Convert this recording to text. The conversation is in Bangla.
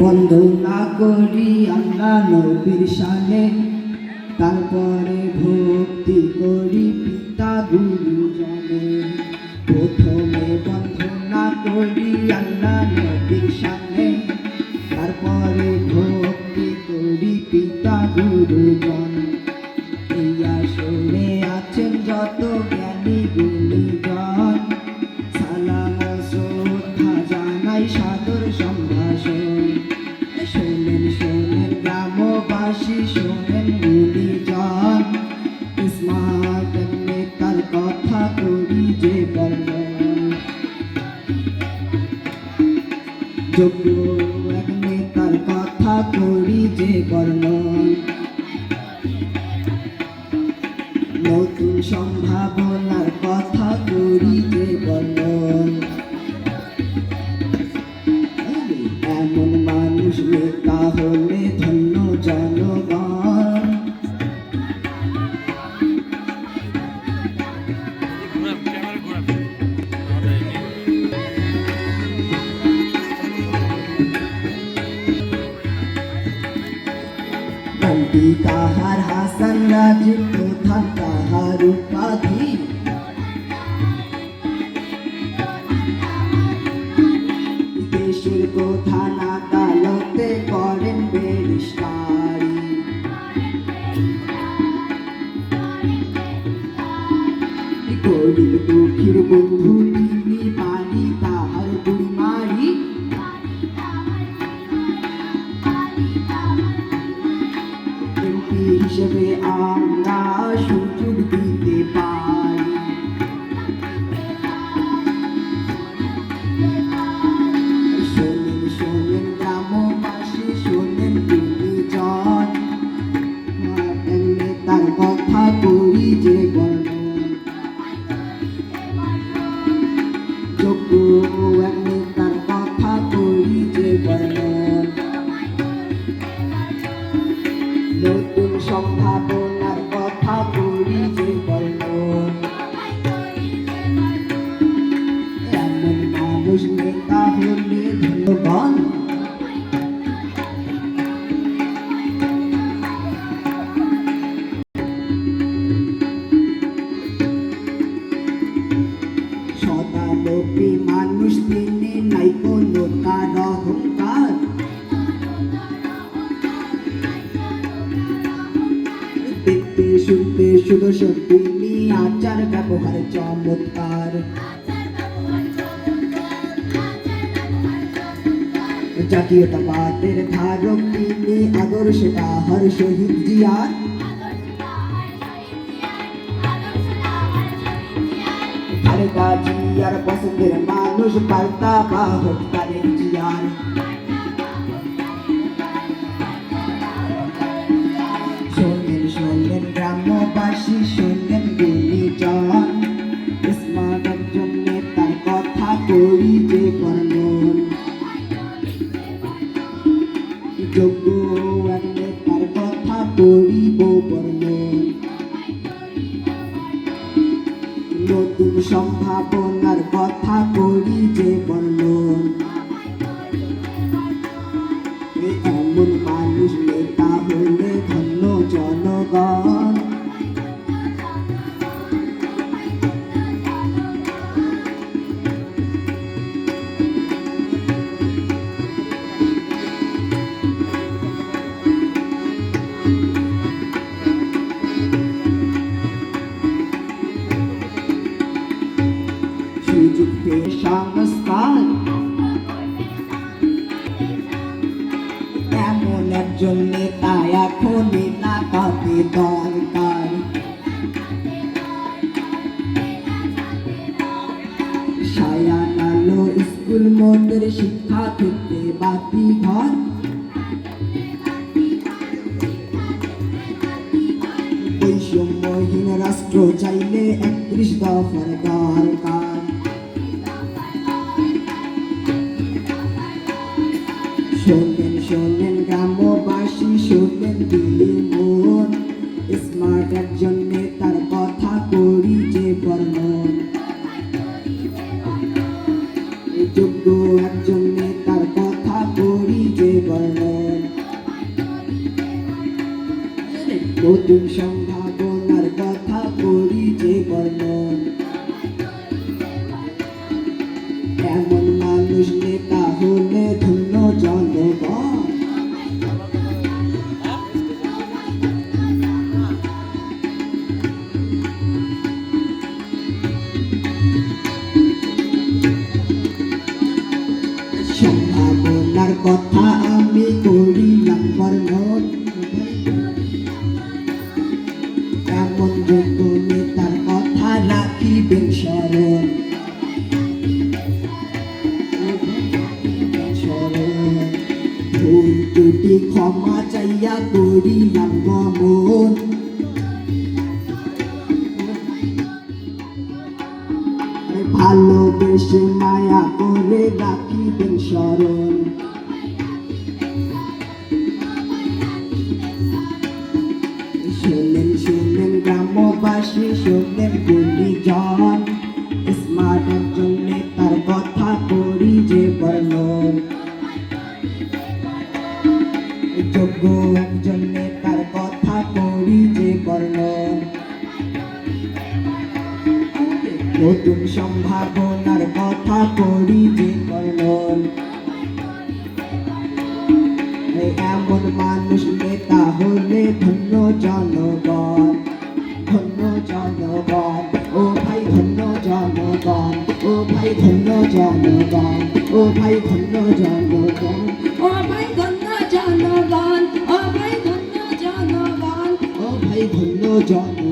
বন্ধ, না করি আল্লাহ নবীর শানে। তারপরে ভক্তি করি পিতা গুরুজনে প্রথমে বন্ধ, না করি আল্লাহ নবীর শানে। যোগ্য কথা করি যে বর্ণন। নতুন সম্ভাবনার কথা করি যে বর্ণন। এমন মানুষ নেতা হলে কান্তি তাহার হাসান রাজ প্রধান তাহার উপাধি। দেশের প্রধান আদালতে করেন বেরিস্টারি গরিব দুঃখীর বন্ধু হিসেবে আমরা সুযোগ দিতে পারি। শোনেন শোনেন গ্রামবাসী, শোনেন গুণীজন তার কথা করি যে বর্ণন যোগ্য মানুষ নেতা হলে ধন্যবাদ। সদালোপী মানুষ তিনি নাই কোনো শুনতে, সুদর্শন, তিনি আচার, ব্যবহার, চমৎকার। জাতীয়তাবাদের ধারক তিনি আদর্শ তাহার শহীদ জিয়ার। খালেদা জিয়ার পছন্দের মানুষ পাল্টা বাহক যোগ্য পেয়ে সংস্কার এমন একজন নেতা এখন এলাকাতে দরকার সায়ান আলো স্কুল মোদের শিক্ষা ক্ষেত্রে বাতি ঘর বৈষম্যহীন রাষ্ট্র চাইলে একত্রিশ দফার দরকার নতুন সম্ভাবনার কথা করি যে বর্ণন এমন মানুষ নেতা হলে ধন্য জনগণ। সম্ভাবনার কথা আমি করিলাম বর্ণন। ভুল ক্ষমা চাইয়া করিলাম গমন। ভালোবেসে মায়া করে রাখিবেন স্মরণ শোনেন শোনেন গ্রামবাসী শোনেন নতুন সম্ভাবনার কথা করি যে এই এমন মানুষ নেতা হলে ধন্য জনগণ ধন্য জনগণ ও ভাই ধন্য জনগণ ও ভাই ধন্য জনগণ ও ভাই ধন্য জনগণ। ও ভাই ধন্য জনগণ ও ভাই ধন্য জনগণ ও ভাই ধন্য জন